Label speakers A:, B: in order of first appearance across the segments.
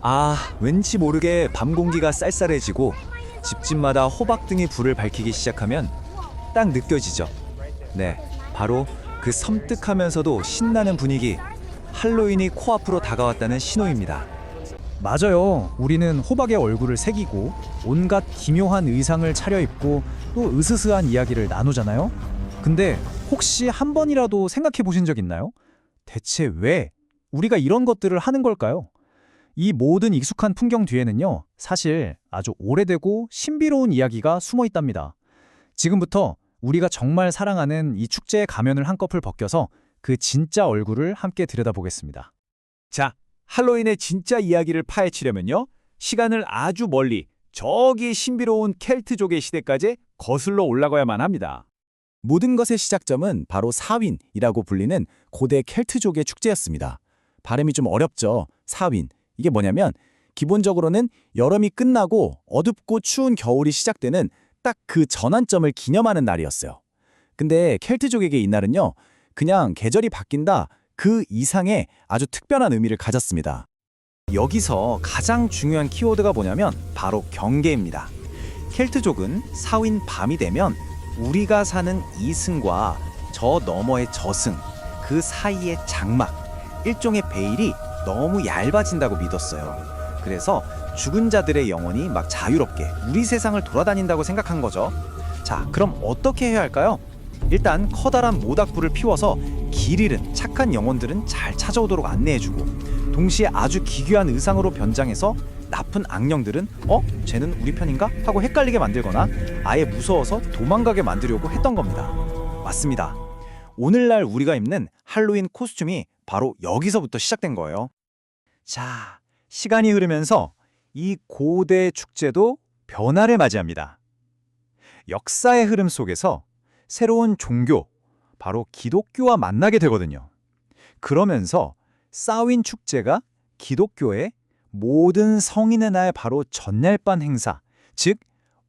A: 아, 왠지 모르게 밤 공기가 쌀쌀해지고 집집마다 호박 등이 불을 밝히기 시작하면 딱 느껴지죠. 네, 바로 그 섬뜩하면서도 신나는 분위기. 할로윈이 코앞으로 다가왔다는 신호입니다.
B: 맞아요. 우리는 호박의 얼굴을 새기고 온갖 기묘한 의상을 차려입고 또 으스스한 이야기를 나누잖아요. 근데 혹시 한 번이라도 생각해 보신 적 있나요? 대체 왜 우리가 이런 것들을 하는 걸까요? 이 모든 익숙한 풍경 뒤에는요, 사실 아주 오래되고 신비로운 이야기가 숨어 있답니다. 지금부터 우리가 정말 사랑하는 이 축제의 가면을 한꺼풀 벗겨서 그 진짜 얼굴을 함께 들여다보겠습니다.
C: 자, 할로윈의 진짜 이야기를 파헤치려면요. 시간을 아주 멀리 저기 신비로운 켈트족의 시대까지 거슬러 올라가야만 합니다.
D: 모든 것의 시작점은 바로 사윈이라고 불리는 고대 켈트족의 축제였습니다. 발음이 좀 어렵죠. 사윈. 이게 뭐냐면 기본적으로는 여름이 끝나고 어둡고 추운 겨울이 시작되는 딱 그 전환점을 기념하는 날이었어요. 근데 켈트족에게 이날은요. 그냥 계절이 바뀐다 그 이상의 아주 특별한 의미를 가졌습니다.
A: 여기서 가장 중요한 키워드가 뭐냐면 바로 경계입니다. 켈트족은 사윈 밤이 되면 우리가 사는 이승과 저 너머의 저승, 그 사이의 장막, 일종의 베일이 너무 얇아진다고 믿었어요. 그래서 죽은 자들의 영혼이 막 자유롭게 우리 세상을 돌아다닌다고 생각한 거죠. 자, 그럼 어떻게 해야 할까요? 일단 커다란 모닥불을 피워서 길 잃은 착한 영혼들은 잘 찾아오도록 안내해주고 동시에 아주 기괴한 의상으로 변장해서 나쁜 악령들은 어? 쟤는 우리 편인가? 하고 헷갈리게 만들거나 아예 무서워서 도망가게 만들려고 했던 겁니다. 맞습니다. 오늘날 우리가 입는 할로윈 코스튬이 바로 여기서부터 시작된 거예요. 자, 시간이 흐르면서 이 고대 축제도 변화를 맞이합니다. 역사의 흐름 속에서 새로운 종교, 바로 기독교와 만나게 되거든요. 그러면서 사윈 축제가 기독교의 모든 성인의 날 바로 전날반 행사, 즉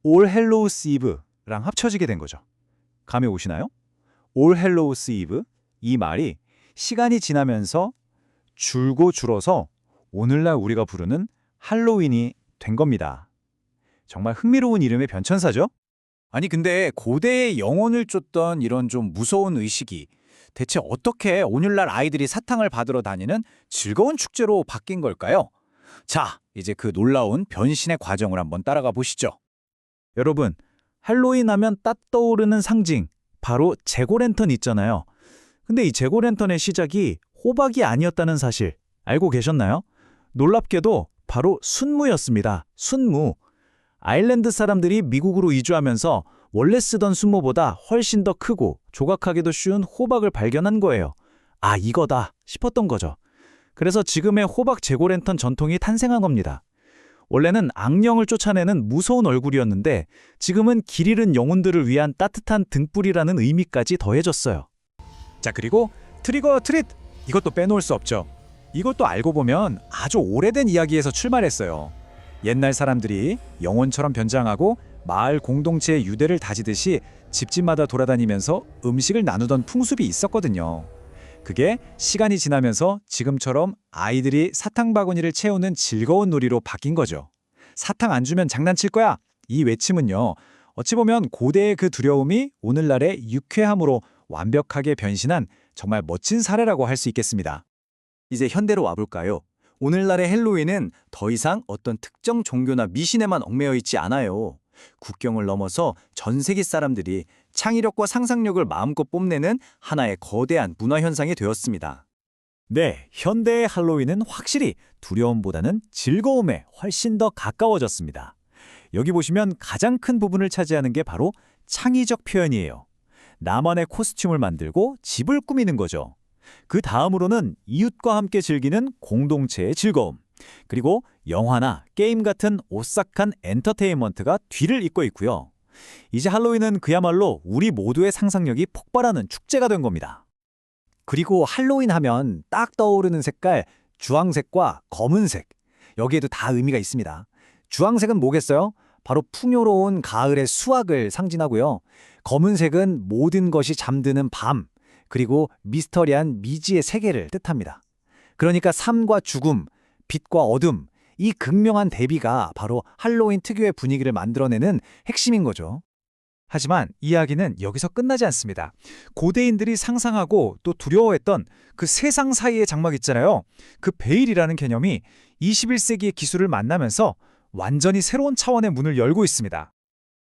A: 올 헬로우스 이브랑 합쳐지게 된 거죠. 감이 오시나요? 올 헬로우스 이브 이 말이 시간이 지나면서 줄고 줄어서 오늘날 우리가 부르는 할로윈이 된 겁니다. 정말 흥미로운 이름의 변천사죠? 아니 근데 고대의 영혼을 쫓던 이런 좀 무서운 의식이 대체 어떻게 오늘날 아이들이 사탕을 받으러 다니는 즐거운 축제로 바뀐 걸까요? 자, 이제 그 놀라운 변신의 과정을 한번 따라가 보시죠. 여러분, 할로윈 하면 딱 떠오르는 상징, 바로 재고랜턴 있잖아요. 근데 이 재고랜턴의 시작이 호박이 아니었다는 사실 알고 계셨나요? 놀랍게도 바로 순무였습니다. 순무. 아일랜드 사람들이 미국으로 이주하면서 원래 쓰던 순무보다 훨씬 더 크고 조각하기도 쉬운 호박을 발견한 거예요. 아, 이거다 싶었던 거죠. 그래서 지금의 호박 재고랜턴 전통이 탄생한 겁니다. 원래는 악령을 쫓아내는 무서운 얼굴이었는데 지금은 길 잃은 영혼들을 위한 따뜻한 등불이라는 의미까지 더해졌어요. 자, 그리고 트리거 트릿! 이것도 빼놓을 수 없죠. 이것도 알고 보면 아주 오래된 이야기에서 출발했어요. 옛날 사람들이 영혼처럼 변장하고 마을 공동체의 유대를 다지듯이 집집마다 돌아다니면서 음식을 나누던 풍습이 있었거든요. 그게 시간이 지나면서 지금처럼 아이들이 사탕 바구니를 채우는 즐거운 놀이로 바뀐 거죠. 사탕 안 주면 장난칠 거야. 이 외침은요. 어찌 보면 고대의 그 두려움이 오늘날의 유쾌함으로 완벽하게 변신한 정말 멋진 사례라고 할 수 있겠습니다. 이제 현대로 와볼까요? 오늘날의 헬로윈은 더 이상 어떤 특정 종교나 미신에만 얽매여 있지 않아요. 국경을 넘어서 전 세계 사람들이 창의력과 상상력을 마음껏 뽐내는 하나의 거대한 문화 현상이 되었습니다. 네, 현대의 할로윈은 확실히 두려움보다는 즐거움에 훨씬 더 가까워졌습니다. 여기 보시면 가장 큰 부분을 차지하는 게 바로 창의적 표현이에요. 나만의 코스튬을 만들고 집을 꾸미는 거죠. 그 다음으로는 이웃과 함께 즐기는 공동체의 즐거움. 그리고 영화나 게임 같은 오싹한 엔터테인먼트가 뒤를 잇고 있고요. 이제 할로윈은 그야말로 우리 모두의 상상력이 폭발하는 축제가 된 겁니다. 그리고 할로윈 하면 딱 떠오르는 색깔 주황색과 검은색. 여기에도 다 의미가 있습니다. 주황색은 뭐겠어요? 바로 풍요로운 가을의 수확을 상징하고요. 검은색은 모든 것이 잠드는 밤, 그리고 미스터리한 미지의 세계를 뜻합니다. 그러니까 삶과 죽음, 빛과 어둠,
B: 이 극명한 대비가 바로 할로윈 특유의 분위기를 만들어내는 핵심인 거죠. 하지만 이야기는 여기서 끝나지 않습니다. 고대인들이 상상하고 또 두려워했던 그 세상 사이의 장막 있잖아요. 그 베일이라는 개념이 21세기의 기술을 만나면서 완전히 새로운 차원의 문을 열고 있습니다.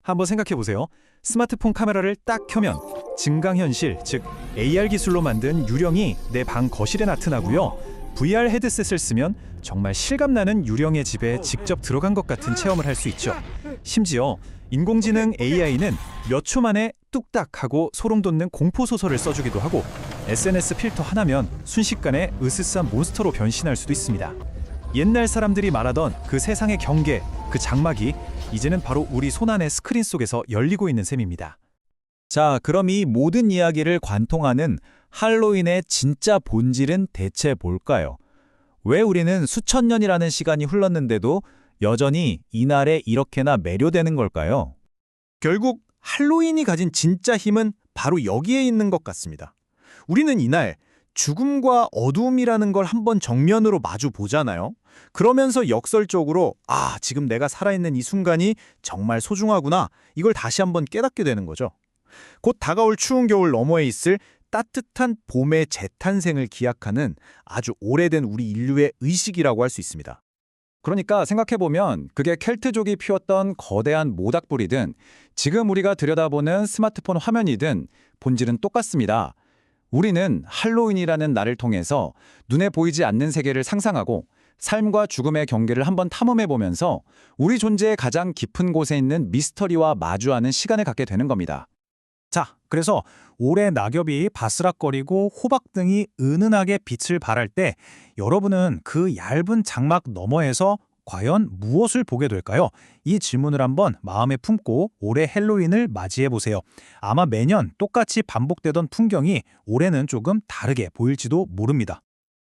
B: 한번 생각해 보세요. 스마트폰 카메라를 딱 켜면 증강현실, 즉 AR 기술로 만든 유령이 내 방 거실에 나타나고요. VR 헤드셋을 쓰면 정말 실감나는 유령의 집에 직접 들어간 것 같은 체험을 할 수 있죠. 심지어 인공지능 AI는 몇 초 만에 뚝딱 하고 소름 돋는 공포 소설을 써주기도 하고 SNS 필터 하나면 순식간에 으스스한 몬스터로 변신할 수도 있습니다. 옛날 사람들이 말하던 그 세상의 경계, 그 장막이 이제는 바로 우리 손안의 스크린 속에서 열리고 있는 셈입니다.
D: 자, 그럼 이 모든 이야기를 관통하는 할로윈의 진짜 본질은 대체 뭘까요? 왜 우리는 수천 년이라는 시간이 흘렀는데도 여전히 이날에 이렇게나 매료되는 걸까요?
B: 결국 할로윈이 가진 진짜 힘은 바로 여기에 있는 것 같습니다. 우리는 이날 죽음과 어두움이라는 걸 한번 정면으로 마주 보잖아요. 그러면서 역설적으로 아, 지금 내가 살아있는 이 순간이 정말 소중하구나. 이걸 다시 한번 깨닫게 되는 거죠. 곧 다가올 추운 겨울 너머에 있을 따뜻한 봄의 재탄생을 기약하는 아주 오래된 우리 인류의 의식이라고 할 수 있습니다. 그러니까 생각해보면 그게 켈트족이 피웠던 거대한 모닥불이든 지금 우리가 들여다보는 스마트폰 화면이든 본질은 똑같습니다. 우리는 할로윈이라는 날을 통해서 눈에 보이지 않는 세계를 상상하고 삶과 죽음의 경계를 한번 탐험해 보면서 우리 존재의 가장 깊은 곳에 있는 미스터리와 마주하는 시간을 갖게 되는 겁니다. 자, 그래서 올해 낙엽이 바스락거리고 호박등이 은은하게 빛을 발할 때 여러분은 그 얇은 장막 너머에서 과연 무엇을 보게 될까요? 이 질문을 한번 마음에 품고 올해 헬로윈을 맞이해 보세요. 아마 매년 똑같이 반복되던 풍경이 올해는 조금 다르게 보일지도 모릅니다.